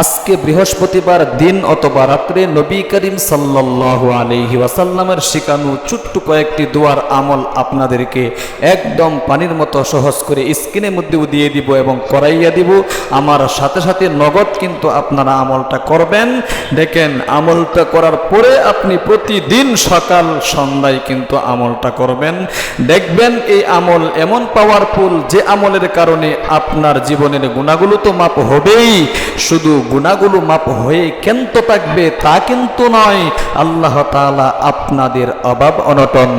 আজকে বৃহস্পতিবার দিন অথবা রাত্রে নবী করিম সাল্লাল্লাহু আলাইহি ওয়াসাল্লামের শিখানো ছোট্ট কয়েকটি দোয়ার আমল আপনাদেরকে একদম পানির মতো সহজ করে স্ক্রিনের মধ্যেও দিয়ে দিব এবং করাইয়া দিব। আমার সাথে সাথে নগদ কিন্তু আপনারা আমলটা করবেন। দেখেন, আমলটা করার পরে আপনি প্রতিদিন সকাল সন্ধ্যায় কিন্তু আমলটা করবেন। দেখবেন এই আমল এমন পাওয়ারফুল যে আমলের কারণে আপনার জীবনের গুণাগুলো তো মাপ হবেই। শুধু গুণাগুলো মাপ হয়ে কেন্ত থাকবে তা কিন্তু নয়। আল্লাহ তালা আপনাদের অভাব অনটন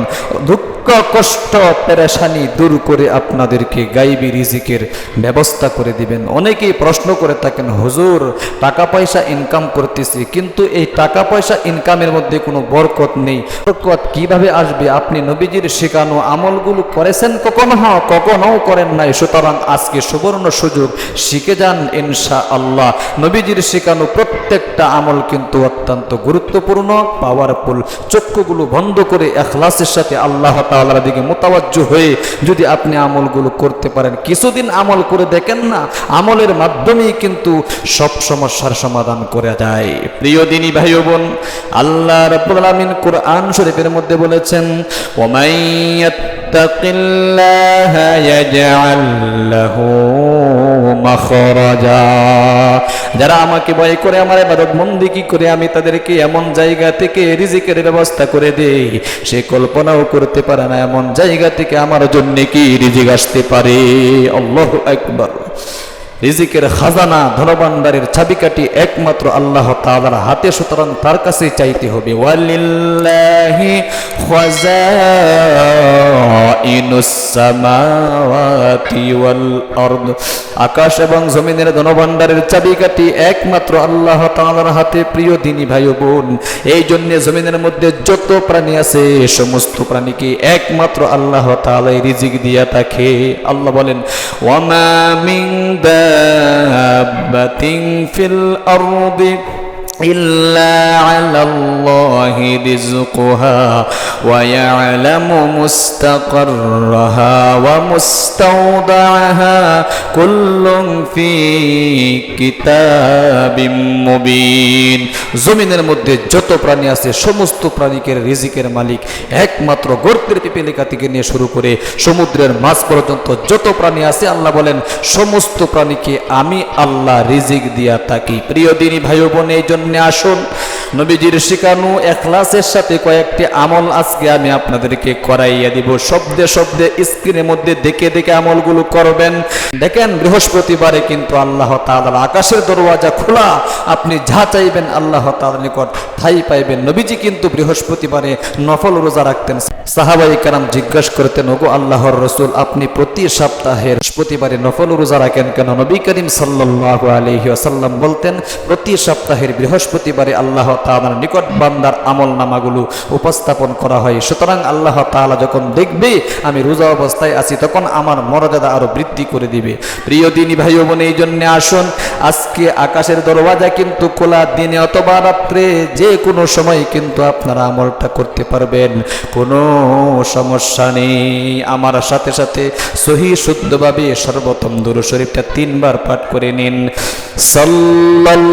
দুঃখ কষ্ট, পেরেশানি দূর করে আপনাদেরকে গাইবি রিজিকের ব্যবস্থা করে দিবেন। অনেকেই প্রশ্ন করে থাকেন, হুজুর টাকা পয়সা ইনকাম করতেছি, কিন্তু এই টাকা পয়সা ইনকামের মধ্যে কোনো বরকত নেই। বরকত কীভাবে আসবে? আপনি নবীজির শেখানো আমলগুলো করেছেন কখনো? হ্যাঁ কখনো করেন নাই। সুতরাং আজকে সুবর্ণ সুযোগ, শিখে যান ইনশা আল্লাহ নবীজির শেখানো প্রত্যেকটা আমল কিন্তু অত্যন্ত গুরুত্বপূর্ণ পাওয়ারফুল চক্ষুগুলো বন্ধ করে এখলাসের সাথে আল্লাহ তাআলার দিকে মোতাবাজ্য হয়ে যদি আপনি আমলগুলো করতে পারেন। কিছুদিন আমল করে দেখেন না, আমলের মাধ্যমেই কিন্তু সব সমস্যার সমাধান করে যায়। প্রিয় দিনী ভাই বোন আল্লাহ রব্বুল আলামিন কোরআন শরীফের মধ্যে বলেছেন ওমাইয়াত্তাকিল্লাহা يجعل له مخرجا যারা আমাকে ভয় করে, আমার এবাদত মন্দি কি করে, আমি তাদেরকে এমন জায়গা থেকে রিজিকের ব্যবস্থা করে দেই। সে কল্পনাও করতে পারে না, এমন জায়গা থেকে আমার জন্য কি রিজিক আসতে পারে? আল্লাহু আকবার। রিজিকের খাজানা ধনভাণ্ডারের চাবিকাঠি একমাত্র আল্লাহ তাআলার হাতে, সুতরাং তার কাছে চাইতে হবে। ওয়ালিল্লাহি আকাশ এবং জমিনের ধনভাণ্ডারের চাবিকাঠি একমাত্র আল্লাহ তাআলার হাতে, প্রিয় দিনী ভাই বোন। এই জন্য জমিনের মধ্যে যত প্রাণী আছে, সমস্ত প্রাণীকে একমাত্র আল্লাহ তাআলাই রিজিক দিয়া থাকে। আল্লাহ বলেন ওয়ামা মিন دابة في الأرض إلا على الله رزقها ويعلم مستقرها ومستودعها كل في كتاب مبين জমিনের মধ্যে যত প্রাণী আছে সমস্ত প্রাণীকে রিজিকের মালিক একমাত্র গর্তের পিপিলিকা থেকে নিয়ে শুরু করে সমুদ্রের মাছ পর্যন্ত যত প্রাণী আছে আল্লাহ বলেন সমস্ত প্রাণীকে আমি আল্লাহ রিজিক দিয়া থাকি প্রিয় দিনী ভাই ও বোন এই জন্য আসুন। নবীজির শিকানু এখলাসের সাথে কয়েকটি আমল আজকে আমি আপনাদেরকে করাইয়া দিব। শব্দে শব্দে স্ক্রিনের মধ্যে দেখে দেখে আমলগুলো করবেন। দেখেন, বৃহস্পতিবারে কিন্তু আল্লাহ তাআলার আকাশের দরওয়াজা খোলা। আপনি যা চাইবেন আল্লাহ তাআলার নিকট ঠাই পাইবেন। নবীজি কিন্তু বৃহস্পতিবারে নফল রোজা রাখতেন। সাহাবাই কারাম জিজ্ঞাসা করতেন, ওগো আল্লাহর রসুল, আপনি প্রতি সপ্তাহে বৃহস্পতিবারে নফল রোজা রাখেন কেন? নবী করিম সাল্লাল্লাহু আলাইহি বলতেন, প্রতি সপ্তাহের বৃহস্পতিবারে আল্লাহ তাআলার নিকট বান্দার আমল নামাগুলো উপস্থাপন করা হয়। সুতরাং আল্লাহ তাআলা যখন দেখবে আমি রোজা অবস্থায় আছি, তখন আমার মর্যাদা আরও বৃদ্ধি করে দিবে। প্রিয় দিনী ভাই বোন, এই জন্য আসুন, আজকে আকাশের দরওয়াজা কিন্তু খোলা, দিনে অথবা রাত্রে যে কোনো সময় কিন্তু আপনারা আমলটা করতে পারবেন। কোনো সমস্যা নেই। আমার সাথে সাথে সহি শুদ্ধভাবে সর্বপ্রথম দুরু শরীফটা তিনবার পাঠ করে নিন। সাল্লাল্লাহু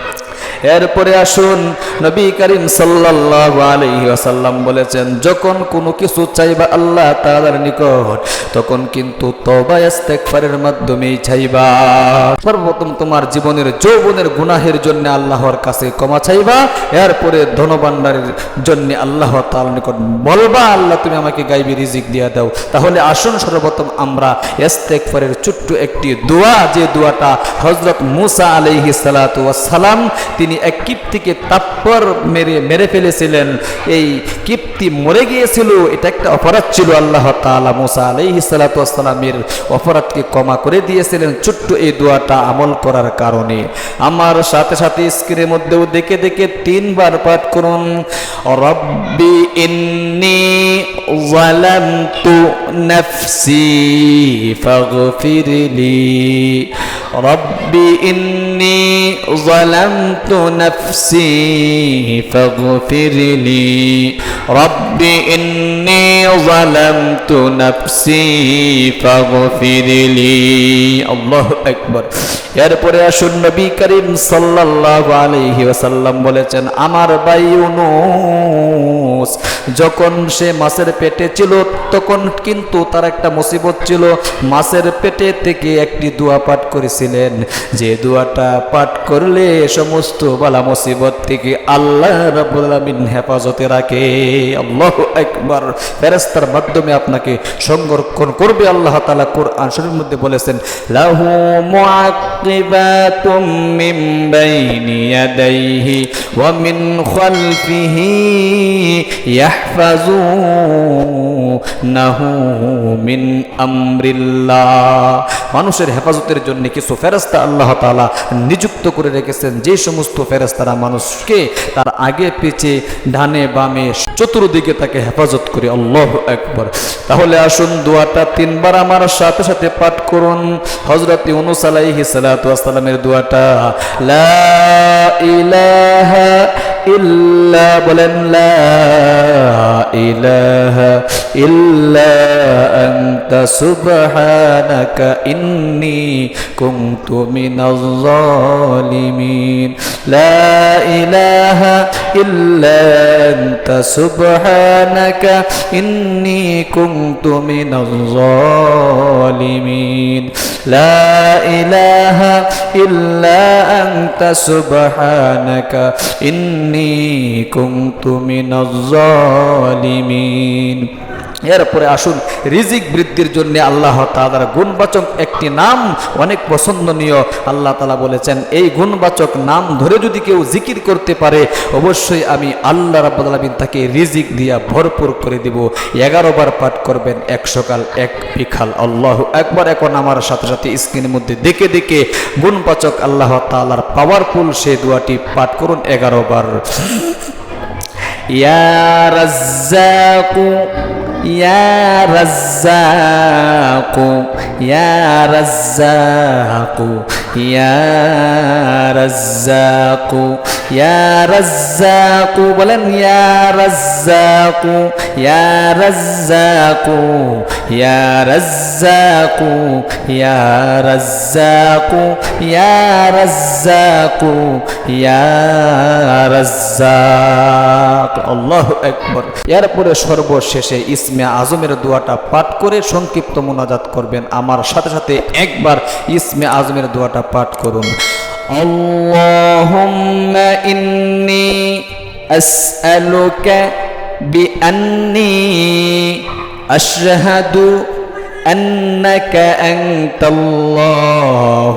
এরপরে আসুন, নবী করিম সাল্লাল্লাহু আলাইহি ওয়াসাল্লাম বলেছেন, যখন কোনো কিছু চাইবা আল্লাহ তাআলার নিকট, তখন কিন্তু তওবা ইস্তেগফারের মাধ্যমেই চাইবা। সর্বপ্রথম তোমার জীবনের যৌবনের গুনাহের জন্য আল্লাহর কাছে ক্ষমা চাইবা, এরপরে ধনভাণ্ডারের জন্য আল্লাহ তাআলার নিকট বলবা, আল্লাহ, তুমি আমাকে গাইবি রিজিক দিয়া দাও। তাহলে আসুন, সর্বপ্রথম আমরা ইস্তেগফারের ছোট্ট একটি দোয়া, যে দোয়াটা হযরত মুসা ওয়াস সালাম তিনি তিনি এক কীপ্তিকে তাপ্পর মেরে মেরে ফেলেছিলেন। এই কীপ্তি মরে গিয়েছিল, এটা একটা অপরাধ ছিল আল্লাহ তালা মোসা আলাইহিসালাতামের অপরাধকে ক্ষমা করে দিয়েছিলেন ছোট্ট এই দোয়াটা আমল করার কারণে। আমার সাথে সাথে স্ক্রিনের মধ্যেও দেখে দেখে তিনবার পাঠ করুন, রব্বি ইন্নি জালামতু নাফসি ফাগফিরলি। রব্বি ইন্নি ظلمت نفسي فاغفر لي رب إني ظلمت نفسي فاغفر لي الله أكبر এরপরে আসুন নবী করিম সাল্লাল্লাহু আলাইহি ওয়াসাল্লাম বলেছেন আমার ভাই ইউনুস যখন সে মাছের পেটে ছিল, তখন কিন্তু তার একটা মুসিবত ছিল। মাছের পেটে থেকে একটি দোয়া পাঠ করেছিলেন। যে দোয়াটা পাঠ করলে সমস্ত বালা মুসিবত থেকে আল্লাহ আলামিন হেফাজতে রাখে। আল্লাহু আকবার। ফেরেশতার মাধ্যমে আপনাকে সংরক্ষণ করবে আল্লাহ তাআলা কোরআন শরীফের মধ্যে বলেছেন, লাহু মুআক্কিবাতুম মিন বাইনি ইয়াদাইহি ওয়া মিন খালফিহি। মিন আমরিল্লাহ। মানুষের হেফাজতের জন্য কিছু ফেরেশতা আল্লাহ তাআলা নিযুক্ত করে রেখেছেন। যে সমস্ত ফেরেশতারা মানুষকে তার আগে পিছে, ডানে বামে, চতুর্দিকে তাকে হেফাজত করে আল্লাহ একবার তাহলে আসুন দোয়াটা তিনবার আমার সাথে সাথে পাঠ করুন। হজরত ইউনুস আলাইহি সালাতু দোয়াটা, লা ইলাহা ইল্লা বলেন, লা ইলাহা ইল্লা আনতা সুবহানাকা ইন্নী কুনতু মিনাজ জালিমিন লা ইলাহা ইল্লা আনতা সুবহানাকা ইন্নী কুনতু মিনাজ জালিমিন লা ইলাহা ইল্লা আনতা সুবহানাকা ইন্নী এরপরে আসুন, রিজিক বৃদ্ধির জন্য আল্লাহ তালার গুণবাচক একটি নাম অনেক পছন্দনীয়। আল্লাহ তালা বলেছেন, এই গুণবাচক নাম ধরে যদি কেউ জিকির করতে পারে, অবশ্যই আমি আল্লাহ রাব্বুল তাকে রিজিক দিয়া ভরপুর করে দিব। এগারো বার পাঠ করবেন, এক সকাল, এক বিকাল। আল্লাহ একবার এখন আমার সাথে সাথে স্ক্রিনের মধ্যে দেখে দেখে গুণবাচক আল্লাহ তালার পাওয়ারফুল সে দোয়াটি পাঠ করুন এগারো বার। ইয়া রাজ্জাকু يا رزاق يا رزاق يا رزاق يا رزاق بلن يا رزاق يا رزاق يا رزاق يا رزاق يا رزاق يا رزاق আল্লাহ একবার এরপরে সর্বশেষে ইসমে আজমের দোয়াটা পাঠ করে সংক্ষিপ্ত মোনাজাত করবেন আমার সাথে সাথে একবার ইসমে আজমের দোয়াটা পাঠ করুন اللهم إني أسألك بأني أشهد أنك أنت الله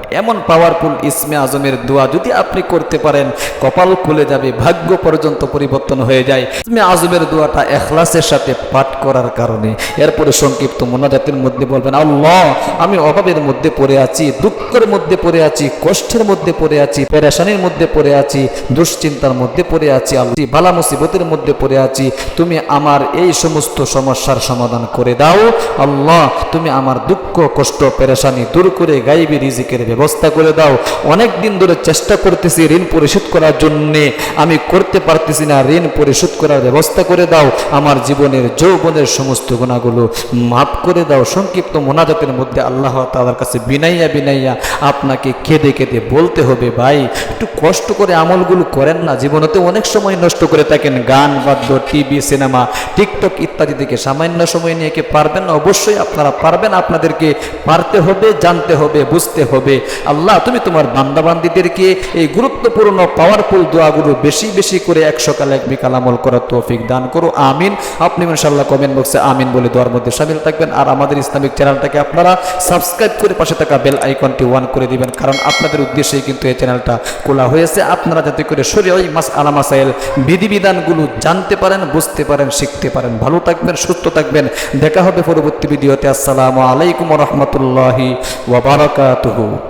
এমন পাওয়ারফুল ইসমে আজমের দোয়া যদি আপনি করতে পারেন, কপাল খুলে যাবে, ভাগ্য পর্যন্ত পরিবর্তন হয়ে যায়। ইসমে আজমের দোয়াটা এখলাসের সাথে পাঠ করার কারণে। এরপরে সংক্ষিপ্ত মোনাজাতের মধ্যে বলবেন, আল্লাহ, আমি অভাবের মধ্যে পড়ে আছি, দুঃখের মধ্যে পড়ে আছি, কষ্টের মধ্যে পড়ে আছি, পেরেশানির মধ্যে পড়ে আছি, দুশ্চিন্তার মধ্যে পড়ে আছি, আল্লাহ বালা মুসিবতের মধ্যে পড়ে আছি, তুমি আমার এই সমস্ত সমস্যার সমাধান করে দাও। আল্লাহ, তুমি আমার দুঃখ, কষ্ট, পেরেশানি দূর করে গাইবি, রিজিকের ব্যবস্থা করে দাও। অনেক দিন ধরে চেষ্টা করতেছি ঋণ পরিশোধ করার জন্যে। আমি করতে পারতেছি না, ঋণ পরিশোধ করার ব্যবস্থা করে দাও। আমার জীবনের যৌবনের সমস্ত গুণাগুলো মাফ করে দাও। সংক্ষিপ্ত মোনাজাতের মধ্যে আল্লাহ তালার কাছে বিনাইয়া বিনাইয়া আপনাকে কেঁদে কেঁদে বলতে হবে, ভাই, একটু কষ্ট করে আমলগুলো করেন না। জীবনেতে অনেক সময় নষ্ট করে থাকেন। গান, বাদ্য, টিভি, সিনেমা, টিকটক ইত্যাদি থেকে সামান্য সময় নিয়ে কে পারবেন না? অবশ্যই আপনারা পারবেন। আপনাদেরকে পারতে হবে, জানতে হবে, বুঝতে হবে। আল্লাহ, তুমি তোমার বান্দাবান্দিদেরকে এই গুরুত্বপূর্ণ পাওয়ারফুল দোয়াগুলো বেশি বেশি করে এক সকালে এক বিকাল আমল করার তৌফিক দান করো। আমিন। আপনি ইনশাল্লাহ কমেন্ট বক্সে আমিন বলে দোয়ার মধ্যে সামিল থাকবেন। আর আমাদের ইসলামিক চ্যানেলটাকে আপনারা সাবস্ক্রাইব করে পাশে থাকা বেল আইকনটি ওয়ান করে দিবেন। কারণ আপনাদের উদ্দেশ্যেই কিন্তু এই চ্যানেলটা খোলা হয়েছে। আপনারা যাতে করে শরীর মাস আলা মাসাইল বিধিবিধানগুলো জানতে পারেন, বুঝতে পারেন, শিখতে পারেন। ভালো থাকবেন, সুস্থ থাকবেন। দেখা হবে পরবর্তী ভিডিওতে। আসসালামু আলাইকুম রহমতুল্লাহি ওয়াবারাকাতুহু